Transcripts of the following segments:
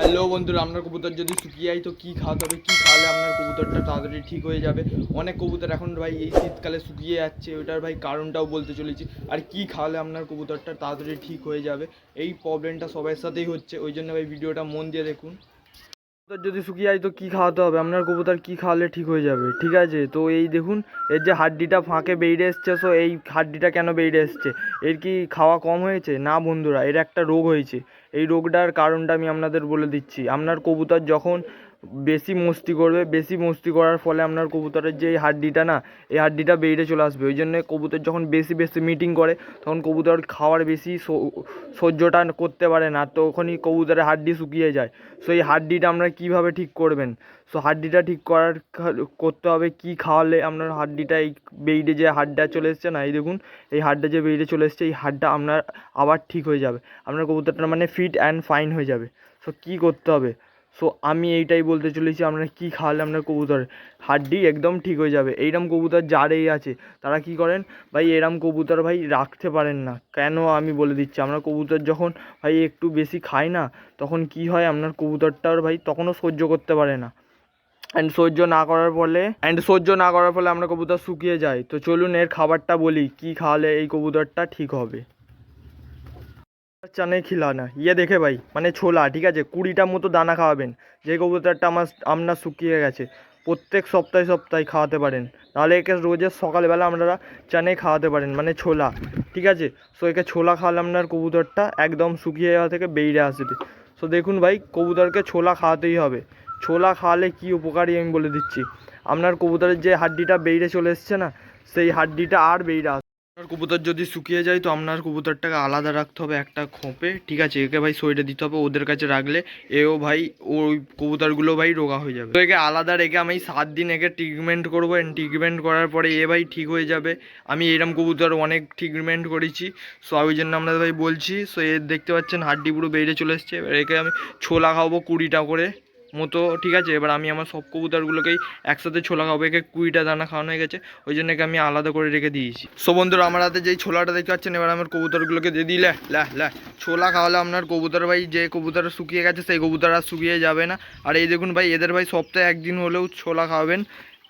Hello বন্ধুরা, আপনার কবুতর যদি শুকিয়ে যায় তো কী খাওয়াতে হবে? কী খাওয়ালে আপনার কবুতরটা তাড়াতাড়ি ঠিক হয়ে যাবে? অনেক কবুতর এখন ভাই এই শীতকালে শুকিয়ে যাচ্ছে, ওটার ভাই কারণটাও বলতে চলেছি। আর কী খাওয়ালে আপনার কবুতরটা তাড়াতাড়ি ঠিক হয়ে যাবে? এই প্রবলেমটা সবার সাথেই হচ্ছে, ওই জন্য ভাই ভিডিওটা মন দিয়ে দেখুন। কবুতর যদি শুকিয়ে যায় তো কী খাওয়াতে হবে? আপনার কবুতর কী খাওয়ালে ঠিক হয়ে যাবে, ঠিক আছে? তো এই দেখুন এর যে হাড্ডিটা ফাঁকে বেরিয়ে এসছে সো এই হাড্ডিটা কেন বেরিয়ে এসছে? এর কি খাওয়া কম হয়েছে? না বন্ধুরা, এর একটা রোগ হয়েছে। এই রোগটার কারণটা আমি আপনাদের বলে দিচ্ছি। আপনার কবুতর যখন বেশি মস্তি করবে, বেশি মস্তি করার ফলে আপনার কবুতরের যে হাড্ডিটা না, এই হাড্ডিটা বেড়ে চলে আসবে। ওই জন্য কবুতর যখন বেশি বেশি মিটিং করে, তখন কবুতর খাওয়ার বেশি সহ্যটা করতে পারে না তখনই কবুতরের হাড্ডি শুকিয়ে যায়। সো এই হাড্ডিটা আপনারা কীভাবে ঠিক করবেন? সো হাড্ডিটা ঠিক করার করতে হবে কি খাওয়ালে আপনার হাড্ডিটা এই বেইডে যে হাড্ডা চলে এসছে না, এই দেখুন, এই হাড্ডা যে বেইডে চলে এসছে, এই হাড্ডা আপনার আবার ঠিক হয়ে যাবে। আপনার কবুতরটা মানে ফিট অ্যান্ড ফাইন হয়ে যাবে। সো কী করতে হবে? সো আমি এইটাই বলতে চলেছি আপনারা কী খাওয়ালে আপনার কবুতর? হাড্ডি একদম ঠিক হয়ে যাবে। এইরম কবুতর যারেই আছে, তারা কি করেন? ভাই, এরম কবুতর ভাই রাখতে পারেন না। কেন আমি বলে দিচ্ছি, আমরা কবুতর যখন ভাই একটু বেশি খায় না, তখন কি হয়? আপনার কবুতরটার ভাই তখনও সহ্য করতে পারে না। অ্যান্ড সহ্য না করার ফলে অ্যান্ড সহ্য না করার ফলে আমরা কবুতর শুকিয়ে যায়। তো চলুন, এর খাবারটা বলি, কি খাওয়ালে এই কবুতরটা ঠিক হবে? চানে খিলানা ইয়ে দেখে ভাই মানে ছোলা, ঠিক আছে? কুড়িটা মতো দানা খাওয়াবেন। যে কবুতরটা আমার আপনার শুকিয়ে গেছে, প্রত্যেক সপ্তাহে সপ্তাহে খাওয়াতে পারেন। নাহলে একে রোজের সকালবেলা আপনারা চানে খাওয়াতে পারেন মানে ছোলা, ঠিক আছে? সো একে ছোলা খাওয়ালে আপনার কবুতরটা একদম শুকিয়ে যাওয়া থেকে বেরিয়ে আসবে। সো দেখুন ভাই, কবুতরকে ছোলা খাওয়াতেই হবে। ছোলা খাওয়ালে কী উপকারী আমি বলে দিচ্ছি। আপনার কবুতরের যে হাড্ডিটা বেরিয়ে চলে এসছে না, সেই হাড্ডিটা আর বেরিয়ে কবুতর যদি শুকিয়ে যায় তো আপনার কবুতরটাকে আলাদা রাখতে হবে একটা খোপে, ঠিক আছে? একে ভাই শরীরে দিতে হবে, ওদের কাছে রাখলে এও ভাই ওই কবুতরগুলো ভাই রোগা হয়ে যাবে। তো একে আলাদা রেখে আমি সাত দিন একে ট্রিটমেন্ট করব ট্রিটমেন্ট করার পরে এ ভাই ঠিক হয়ে যাবে। আমি এরম কবুতর অনেক ট্রিটমেন্ট করেছি সো ওই জন্য আপনাদের ভাই বলছি সো এর দেখতে পাচ্ছেন হাড্ডি পুরো বেরিয়ে চলে এসছে। এবার একে আমি ছোলা খাওয়াবো কুড়িটা করে। মতো ঠিক আছে, এবার আমি আমার সব কবুতরগুলোকেই একসাথে ছোলা খাব, একে কুড়িটা দানা খাওয়ানো হয়ে গেছে, ওই জন্য একে আমি আলাদা করে রেখে দিয়েছি। সো বন্ধুরা, আমার হাতে যেই ছোলাটা দেখতে পাচ্ছেন, এবার আমার কবুতরগুলোকে দিয়ে দিলে ল্যা ল্যা ছোলা খাওয়ালে আপনার কবুতর ভাই, যে কবুতর শুকিয়ে গেছে, সেই কবুতর আর শুকিয়ে যাবে না। আর এই দেখুন ভাই, এদের ভাই সপ্তাহে একদিন হলেও ছোলা খাওয়াবেন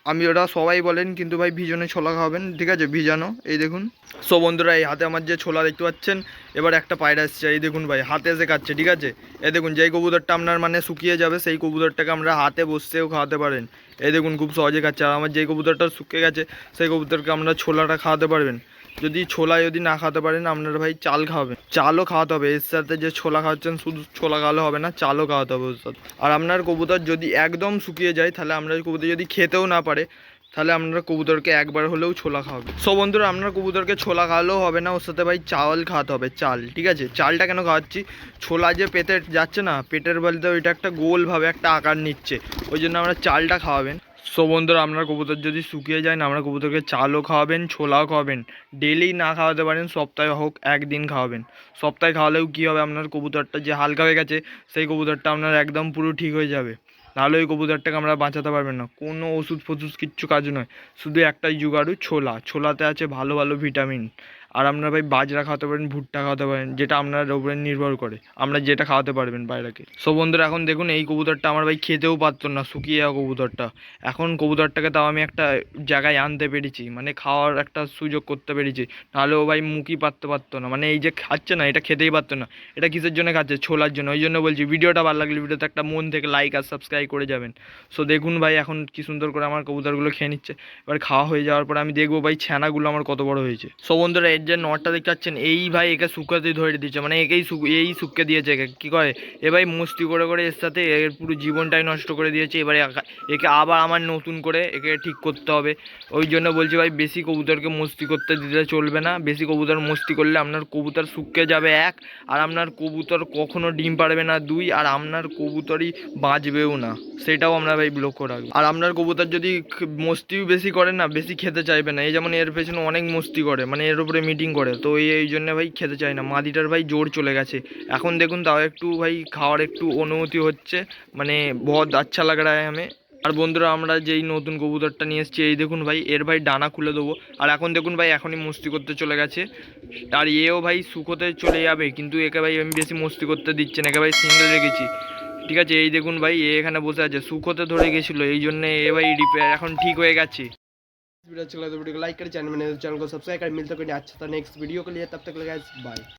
আমি ওরা সবাই বলেন, কিন্তু ভাই ভিজনে ছোলা খাওয়াবেন, ঠিক আছে? ভিজানো, এই দেখুন। সো বন্ধুরা, এই হাতে আমার যে ছোলা দেখতে পাচ্ছেন, এবার একটা পায়রা এসছে, এই দেখুন ভাই, হাতে এসে খাচ্ছে ঠিক আছে? এই দেখুন, যেই কবুতরটা আপনার মানে শুকিয়ে যাবে, সেই কবুতরটাকে আমরা হাতে বসতেও খাওয়াতে পারেন। এই দেখুন, খুব সহজে খাচ্ছে, আর আমার যেই কবুতরটা শুকিয়ে গেছে, সেই কবুতরকে আমরা ছোলাটা খাওয়াতে পারবেন। যদি ছোলা যদি না খাওয়াতে পারেন, আপনারা ভাই চাল খাওয়াবেন চালও খাওয়াতে হবে। এর সাথে যে ছোলা খাওয়াচ্ছেন, শুধু ছোলা খাওয়ালে হবে না, চালও খাওয়াতে হবে ওর সাথে। আর আপনার কবুতর যদি একদম শুকিয়ে যায়, তাহলে আপনার কবুতর যদি খেতেও না পারে, তাহলে আপনারা কবুতরকে একবার হলেও ছোলা খাওয়াবে। সো বন্ধুরা, আপনার কবুতরকে ছোলা খাওয়ালেও হবে না, ওর সাথে ভাই চাল খাওয়াতে হবে, চাল, ঠিক আছে? চালটা কেন খাওয়াচ্ছি? ছোলা যে পেটে যাচ্ছে না, পেটের বলতে ওইটা একটা গোলভাবে একটা আকার নিচ্ছে। ওই জন্য আমরা চালটা খাওয়াবেন। সো বন্ধুরা, আপনার কবুতর যদি শুকিয়ে যায় না, আপনার কবুতরকে চালও খাওয়াবেন, ছোলাও খাওয়াবেন ডেলি না খাওয়াতে পারেন, সপ্তাহে হোক একদিন খাওয়াবেন। সপ্তাহে খাওয়ালেও কী হবে? আপনার কবুতরটা যে হালকা হয়ে গেছে, সেই কবুতরটা আপনার একদম পুরো ঠিক হয়ে যাবে। নাহলে ওই কবুতরটাকে আমরা বাঁচাতে পারবেন না। কোনো ওষুধ ফষুধ কিচ্ছু কাজ নয়। শুধু একটাই জুগাড়ু, ছোলা। ছোলাতে আছে ভালো ভালো ভিটামিন। আর আপনারা ভাই বাজরা খাওয়াতে পারেন, ভুট্টা খাওয়াতে পারেন, যেটা আপনার উপরে নির্ভর করে। আমরা যেটা খাওয়াতে পারবেন বাইরেকে। সো বন্ধুরা, এখন দেখুন এই কবুতরটা আমার ভাই খেতেও পারতো না, শুকিয়ে যাওয়া কবুতরটা। এখন কবুতরটাকে তাও আমি একটা জায়গায় আনতে পেরেছি মানে খাওয়ার একটা সুযোগ করতে পেরেছি। নাহলে ও ভাই মুখই পারতে পারতো না মানে এই যে খাচ্ছে না, এটা খেতেই পারতো না। এটা কিসের জন্য খাচ্ছে? ছোলার জন্য। ওই জন্য বলছি, ভিডিওটা ভালো লাগলে ভিডিওতে একটা মন থেকে লাইক আর সাবস্ক্রাইব করে যাবেন। সো দেখুন ভাই, এখন কি সুন্দর করে আমার কবুতরগুলো খেয়ে নিচ্ছে। এবার খাওয়া হয়ে যাওয়ার পরে আমি দেখব ভাই, ছানাগুলো আমার কত বড় হয়েছে। সো বন্ধুরা এর যে নটটা দেখতে পাচ্ছেন, এই ভাই একে শুকাতে ধরে দিচ্ছে মানে একেই এই শুককে দিয়েছে একে। কী করে এ ভাই মস্তি করে করে এর সাথে এর পুরো জীবনটাই নষ্ট করে দিয়েছে। এবারে একা- আবার আমার নতুন করে একে ঠিক করতে হবে। ওই জন্য বলছি ভাই, বেশি কবুতরকে মস্তি করতে দিতে চলবে না। বেশি কবুতর মস্তি করলে আপনার কবুতর শুকিয়ে যাবে এক, আর আপনার কবুতর কখনো ডিম পারবে না দুই, আর আপনার কবুতরই বাঁচবেও না। সেটাও আমরা ভাই লক্ষ্য রাখব। আর আপনার কবুতর যদি মস্তিও বেশি করে না, বেশি খেতে চাইবে না। এই যেমন এর পেছনে অনেক মস্তি করে। মানে এর উপরে মিটিং করে। তো এই জন্য ভাই খেতে চায় না। মাদিটার ভাই জোর চলে গেছে। এখন দেখুন তাও একটু ভাই খাওয়ার একটু অনুমতি হচ্ছে। মানে বহুত আচ্ছা লাগ রায় আমি আর বন্ধুরা, আমরা যেই নতুন কবুতরটা নিয়ে এসেছি, এই দেখুন ভাই, এর ভাই ডানা খুলে দেবো। আর এখন দেখুন ভাই, এখনই মস্তি করতে চলে গেছে। আর এও ভাই সুখতে চলে যাবে। কিন্তু একে ভাই আমি বেশি মস্তি করতে দিচ্ছে না। একে ভাই সিঙ্গেল রেখেছি। ঠিক আছে? এই দেখুন ভাই, এ এখানে বসে আছে। সুখতে ধরে গেছিল। এই জন্যে এ ভাই রিপেয়ার এখন ঠিক হয়ে গেছে। वीडियो अच्छा लगा तो वीडियो को लाइक करें, चैनल में चैनल को सब्सक्राइब करें। मिलते हैं अच्छा था नेक्स्ट वीडियो के लिए, तब तक लगा बाय।